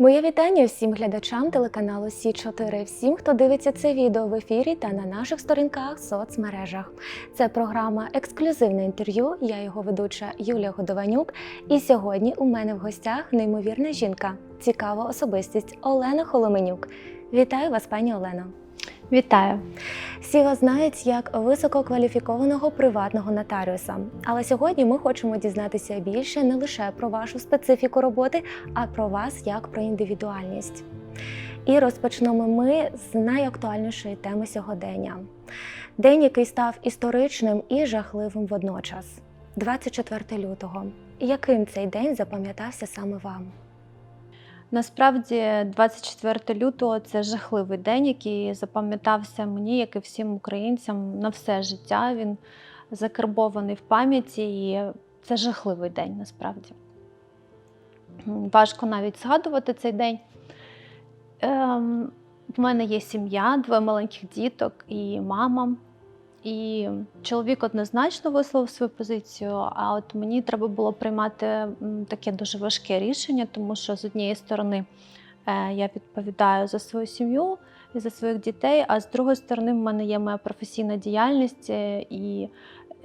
Моє вітання всім глядачам телеканалу Сі 4 всім, хто дивиться це відео в ефірі та на наших сторінках в соцмережах. Це програма Ексклюзивне інтерв'ю. Я його ведуча Юлія Годованюк. І сьогодні у мене в гостях неймовірна жінка, цікава особистість Олена Холоменюк. Вітаю вас, пані Олено. Вітаю. Всі вас знають як висококваліфікованого приватного нотаріуса. Але сьогодні ми хочемо дізнатися більше не лише про вашу специфіку роботи, а про вас як про індивідуальність. І розпочнемо ми з найактуальнішої теми сьогодення. День, який став історичним і жахливим водночас 24 лютого. Яким цей день запам'ятався саме вам? Насправді, 24 лютого це жахливий день, який запам'ятався мені, як і всім українцям на все життя. Він закарбований в пам'яті, і це жахливий день насправді. Важко навіть згадувати цей день. Ем, в мене є сім'я, двоє маленьких діток і мама. І чоловік однозначно висловив свою позицію, а от мені треба було приймати таке дуже важке рішення, тому що з однієї сторони е, я відповідаю за свою сім'ю і за своїх дітей, а з другої сторони, в мене є моя професійна діяльність е, і.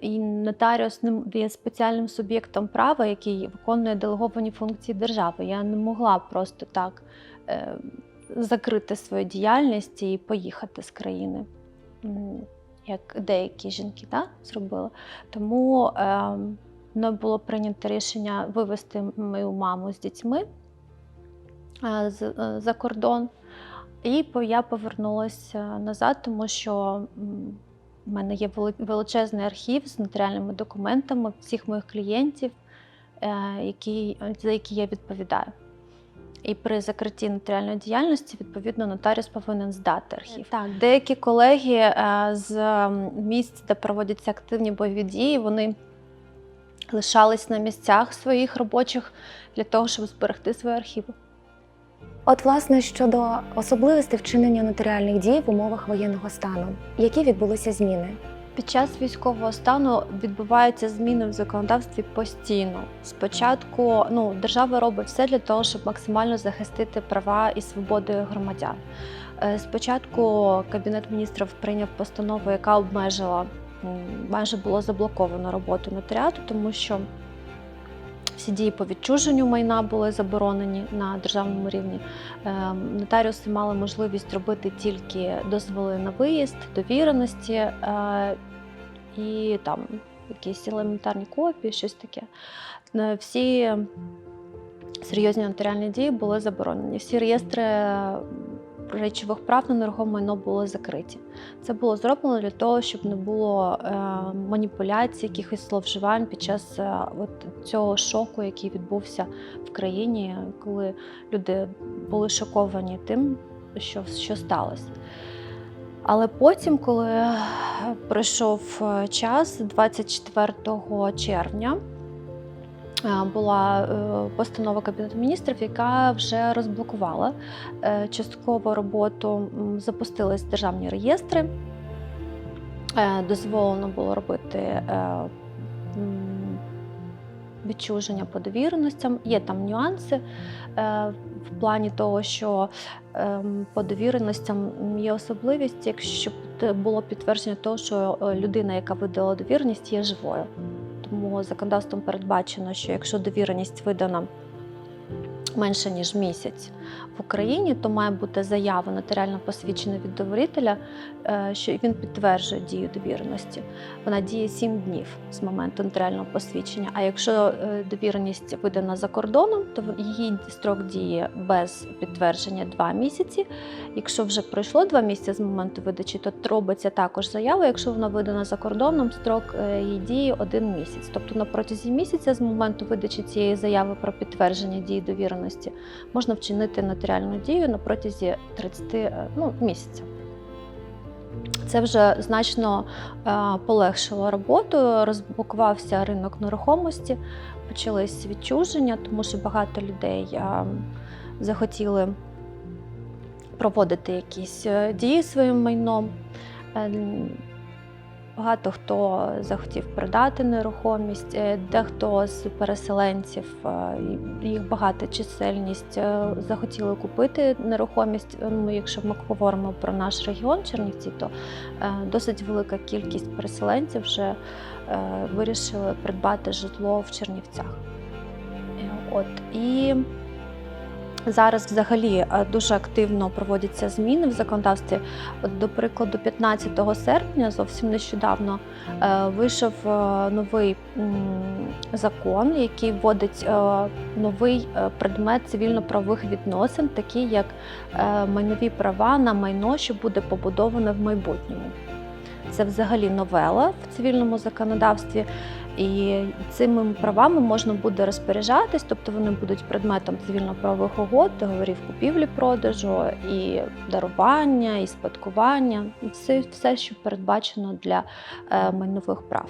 І нотаріус є спеціальним суб'єктом права, який виконує делеговані функції держави. Я не могла просто так е, закрити свою діяльність і поїхати з країни. Як деякі жінки да, зробили. Тому е, мною було прийнято рішення вивезти мою маму з дітьми е, з, е, за кордон. І я повернулася назад, тому що в мене є величезний архів з нотаріальними документами всіх моїх клієнтів, е, які, за які я відповідаю. І при закритті нотаріальної діяльності, відповідно, нотаріус повинен здати архів. Так, деякі колеги е, з місць, де проводяться активні бойові дії, вони лишались на місцях своїх робочих для того, щоб зберегти свої архіви. От, власне, щодо особливостей вчинення нотаріальних дій в умовах воєнного стану, які відбулися зміни? Під час військового стану відбуваються зміни в законодавстві постійно. Спочатку ну, держава робить все для того, щоб максимально захистити права і свободи громадян. Е, Спочатку Кабінет міністрів прийняв постанову, яка обмежила майже було заблоковано роботу нотаріату, тому що всі дії по відчуженню майна були заборонені на державному рівні. Е, Нотаріуси мали можливість робити тільки дозволи на виїзд, довіреності е, і там якісь елементарні копії, щось таке. Е, Всі серйозні нотаріальні дії були заборонені. Всі реєстри речових прав на нерухоме майно були закриті. Це було зроблено для того, щоб не було е, маніпуляцій, якихось зловживань під час е, от цього шоку, який відбувся в країні, коли люди були шоковані тим, що, що сталося. Але потім, коли пройшов е, час, 24 червня, була е, постанова Кабінету міністрів, яка вже розблокувала е, частково роботу, запустились державні реєстри. Е, Дозволено було робити відчуження по довіреностям. Є там нюанси в плані того, що ем, по довіреностям є особливість, якщо було підтвердження того, що людина, яка видала довіреність, є живою. Тому законодавством передбачено, що якщо довіреність видана менше ніж місяць в Україні, то має бути заява нотаріально посвідчена від довірителя, е, що він підтверджує дію довіреності. Вона діє 7 днів з моменту нотаріального посвідчення. А якщо е, довіреність видана за кордоном, то її строк дії без підтвердження 2 місяці. Якщо вже пройшло 2 місяці з моменту видачі, то робиться також заява. Якщо вона видана за кордоном, строк е, її дії 1 місяць. Тобто на протязі місяця з моменту видачі цієї заяви про підтвердження дії довіреності можна вчинити нотаріальну дію на протязі 30 е, ну, місяця. Це вже значно е, полегшило роботу, розблокувався ринок нерухомості, почались відчуження, тому що багато людей е, захотіли проводити якісь дії своїм майном. Багато хто захотів продати нерухомість, е, дехто з переселенців, е, їх багата чисельність, е, захотіли купити нерухомість. Ну, якщо ми говоримо про наш регіон Чернівці, то досить велика кількість переселенців вже вирішили придбати житло в Чернівцях. От і зараз взагалі е, дуже активно проводяться зміни в законодавстві. До прикладу, 15 серпня, зовсім нещодавно, е, вийшов е, новий закон, який вводить новий предмет цивільно-правових відносин, такий як майнові права на майно, що буде побудоване в майбутньому. Це взагалі новела в цивільному законодавстві, і цими правами можна буде розпоряджатись, тобто вони будуть предметом цивільно-правових угод, договорів купівлі-продажу, і дарування, і спадкування, все, все, що передбачено для е, майнових прав.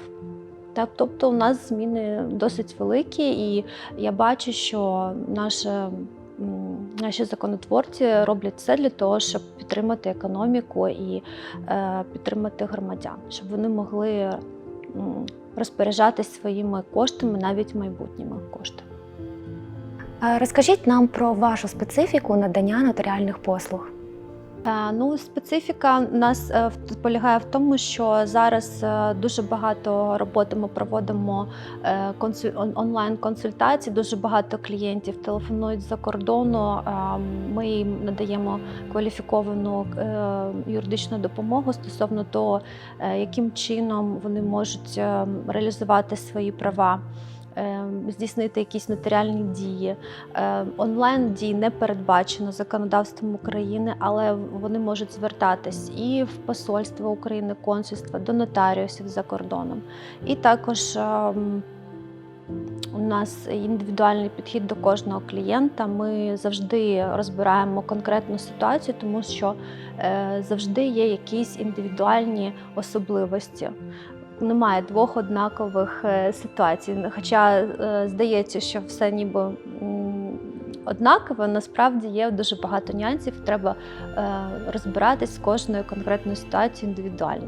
Так, тобто у нас зміни досить великі, і я бачу, що наше Наші законотворці роблять все для того, щоб підтримати економіку і е, підтримати громадян, щоб вони могли розпоряджатись своїми коштами, навіть майбутніми коштами. Розкажіть нам про вашу специфіку надання нотаріальних послуг. Е, Ну, специфіка нас е, полягає в тому, що зараз е, дуже багато роботи ми проводимо онлайн-консультацій. Дуже багато клієнтів телефонують з-за кордону. Ми їм надаємо кваліфіковану юридичну допомогу стосовно того, яким чином вони можуть реалізувати свої права. Е, Здійснити якісь нотаріальні дії, Е, Онлайн дій не передбачено законодавством України, але вони можуть звертатись і в посольство України, консульства, до нотаріусів за кордоном. І також ем, у нас індивідуальний підхід до кожного клієнта. Ми завжди розбираємо конкретну ситуацію, тому що е, завжди є якісь індивідуальні особливості. Немає двох однакових е, ситуацій. Хоча е, здається, що все ніби однаково, насправді є дуже багато нюансів. Треба е, розбиратись з кожною конкретною ситуацією індивідуально.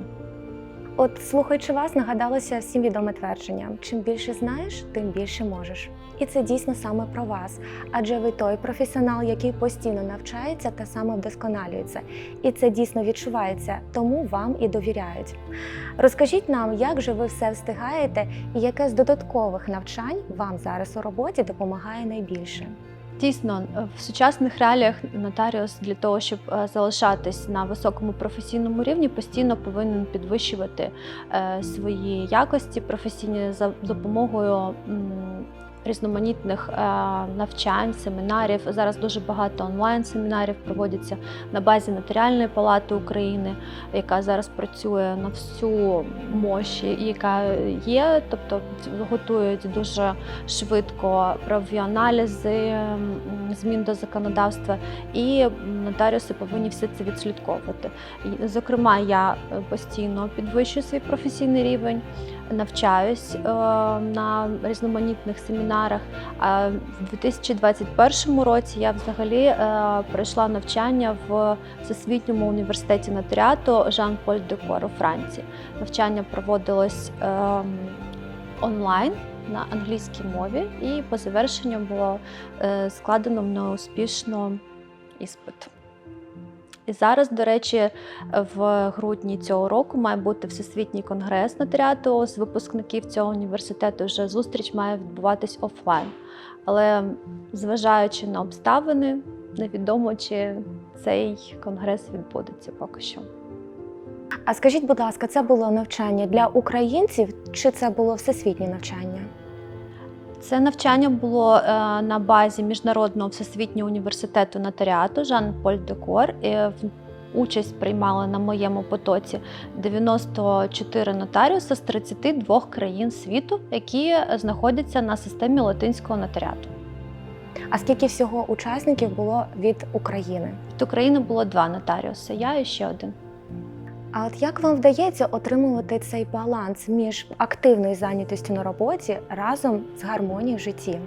От слухаючи вас, нагадалося всім відоме твердження: чим більше знаєш, тим більше можеш. І це дійсно саме про вас, адже ви той професіонал, який постійно навчається та самовдосконалюється. І це дійсно відчувається, тому вам і довіряють. Розкажіть нам, як же ви все встигаєте, і яке з додаткових навчань вам зараз у роботі допомагає найбільше? Дійсно, в сучасних реаліях нотаріус для того, щоб е, залишатись на високому професійному рівні, постійно повинен підвищувати е, свої якості професійні за допомогою різноманітних е, навчань, семінарів. Зараз дуже багато онлайн-семінарів проводяться на базі Нотаріальної палати України, яка зараз працює на всю мощі, яка є, тобто готують дуже швидко правові аналізи змін до законодавства, і нотаріуси повинні все це відслідковувати. Зокрема, я е, постійно підвищую свій професійний рівень, навчаюсь е, на різноманітних семінарах. А в 2021 році я взагалі е, пройшла навчання в Всесвітньому університеті нотаріату Жан-Поль Декор у Франції. Навчання проводилось ем, онлайн на англійській мові, і по завершенню було е, складено мною успішно іспит. І зараз, до речі, в грудні цього року має бути всесвітній конгрес нотаріату з випускників цього університету. Вже зустріч має відбуватись офлайн. Але зважаючи на обставини, невідомо, чи цей конгрес відбудеться поки що. А скажіть, будь ласка, це було навчання для українців чи це було всесвітнє навчання? Це навчання було е, на базі Міжнародного всесвітнього університету нотаріату Жан-Поль Декор. І в- Участь приймали на моєму потоці 94 нотаріуса з 32 країн світу, які знаходяться на системі латинського нотаріату. А скільки всього учасників було від України? Від України було два нотаріуси, я і ще один. А от як вам вдається отримувати цей баланс між активною зайнятістю на роботі разом з гармонією в житті?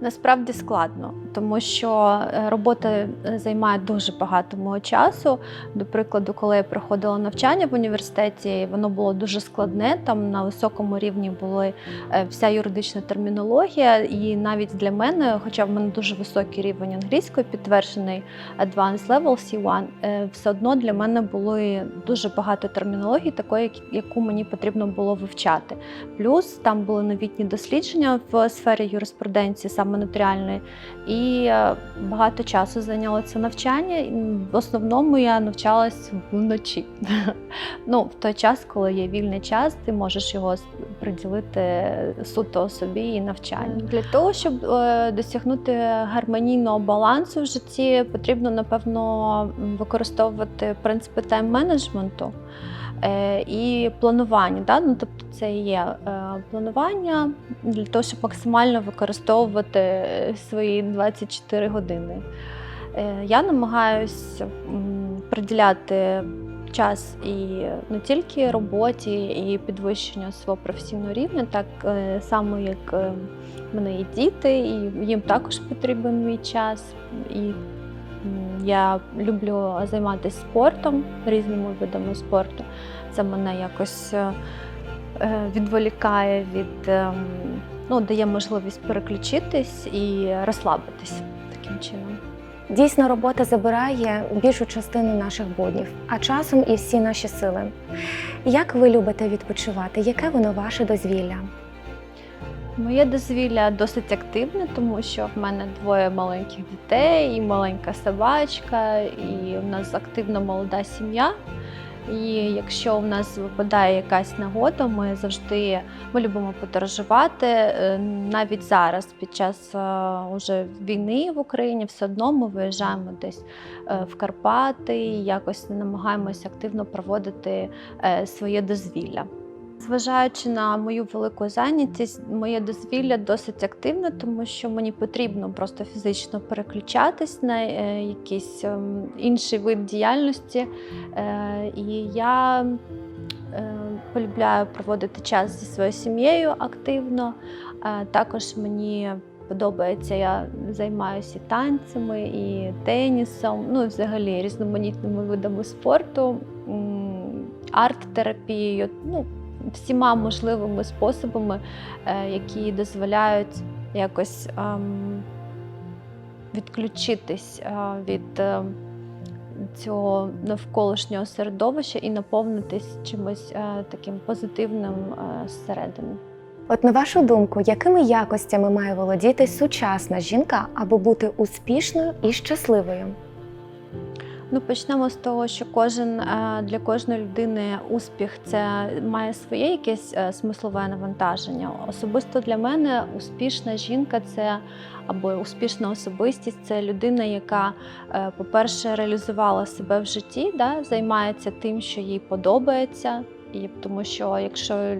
Насправді складно, тому що е, робота е, займає дуже багато мого часу. До прикладу, коли я проходила навчання в університеті, воно було дуже складне. Там на високому рівні була вся юридична термінологія, і навіть для мене, хоча в мене дуже високий рівень англійської, підтверджений Advanced Level C1, е, все одно для мене були дуже багато термінології, такої, яку мені потрібно було вивчати. Плюс там були новітні дослідження в сфері юриспруденції, саме нотаріальної, і е, багато часу зайняло це навчання. В основному я навчалась вночі. Ну, в той час, коли є вільний час, ти можеш його приділити суто собі і навчанню. Для того, щоб е, досягнути гармонійного балансу в житті, потрібно напевно використовувати принципи тайм-менеджменту. Е, і планування. Да? Ну, тобто це і є е, планування для того, щоб максимально використовувати свої 24 години. Е, Я намагаюся приділяти час і не тільки роботі, і підвищенню свого професійного рівня, так е, само, як в мене є діти, і їм також потрібен мій час. І я люблю займатися спортом, різними видами спорту. Це мене якось відволікає від ем, ну, дає можливість переключитись і розслабитись таким чином. Дійсно, робота забирає більшу частину наших буднів, а часом і всі наші сили. Як ви любите відпочивати? Яке воно ваше дозвілля? Моє дозвілля досить активне, тому що в мене двоє маленьких дітей, і маленька собачка, і у нас активна молода сім'я. І якщо у нас випадає якась нагода, ми завжди ми любимо подорожувати. Е, Навіть зараз, під час е, уже війни в Україні, все одно ми виїжджаємо десь е, в Карпати, якось намагаємося активно проводити своє дозвілля. Зважаючи на мою велику зайнятість, моє дозвілля досить активне, тому що мені потрібно просто фізично переключатись на е, якийсь ем, інший вид діяльності. Е, І я е, полюбляю проводити час зі своєю сім'єю активно. Також мені подобається, я займаюся і танцями, і тенісом, ну і взагалі різноманітними видами спорту, арт-терапією. Ну, всіма можливими способами, е, які дозволяють якось ем, відключитись е, від е, цього навколишнього середовища і наповнитись чимось таким позитивним зсередини. От на вашу думку, якими якостями має володіти сучасна жінка, аби бути успішною і щасливою? Ну, почнемо з того, що кожен е, для кожної людини успіх це має своє якесь е, смислове навантаження. Особисто для мене успішна жінка це або успішна особистість це людина, яка, е, по-перше, реалізувала себе в житті, да, займається тим, що їй подобається. І тому що якщо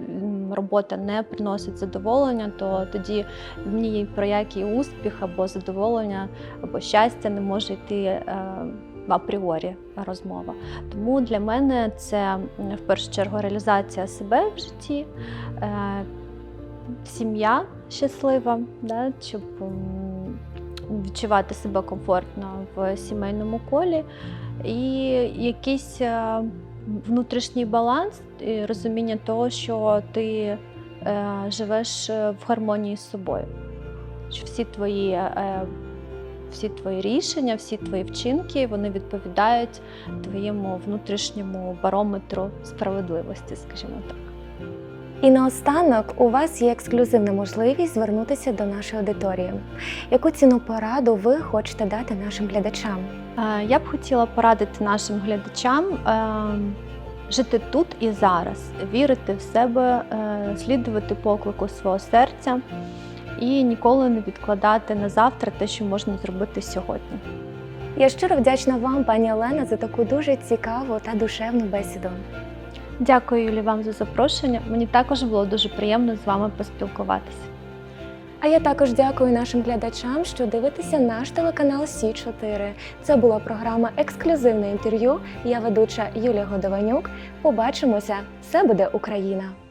робота не приносить задоволення, то тоді ні про який успіх або задоволення або щастя не може йти апріорі розмова. Тому для мене це в першу чергу реалізація себе в житті, е, сім'я щаслива, да, щоб відчувати себе комфортно в сімейному колі, і якийсь е, внутрішній баланс, і розуміння того, що ти е, живеш в гармонії з собою. Що всі твої всі твої рішення, всі твої вчинки вони відповідають твоєму внутрішньому барометру справедливості, скажімо так. І наостанок у вас є ексклюзивна можливість звернутися до нашої аудиторії. Яку ціну пораду ви хочете дати нашим глядачам? Е, Я б хотіла порадити нашим глядачам е, жити тут і зараз, вірити в себе, е, слідувати поклику свого серця і ніколи не відкладати на завтра те, що можна зробити сьогодні. Я щиро вдячна вам, пані Олена, за таку дуже цікаву та душевну бесіду. Дякую, Юлі, вам за запрошення. Мені також було дуже приємно з вами поспілкуватися. А я також дякую нашим глядачам, що дивитеся наш телеканал Сі 4 Це була програма Ексклюзивне інтерв'ю. Я ведуча Юлія Годованюк. Побачимося! Все буде Україна!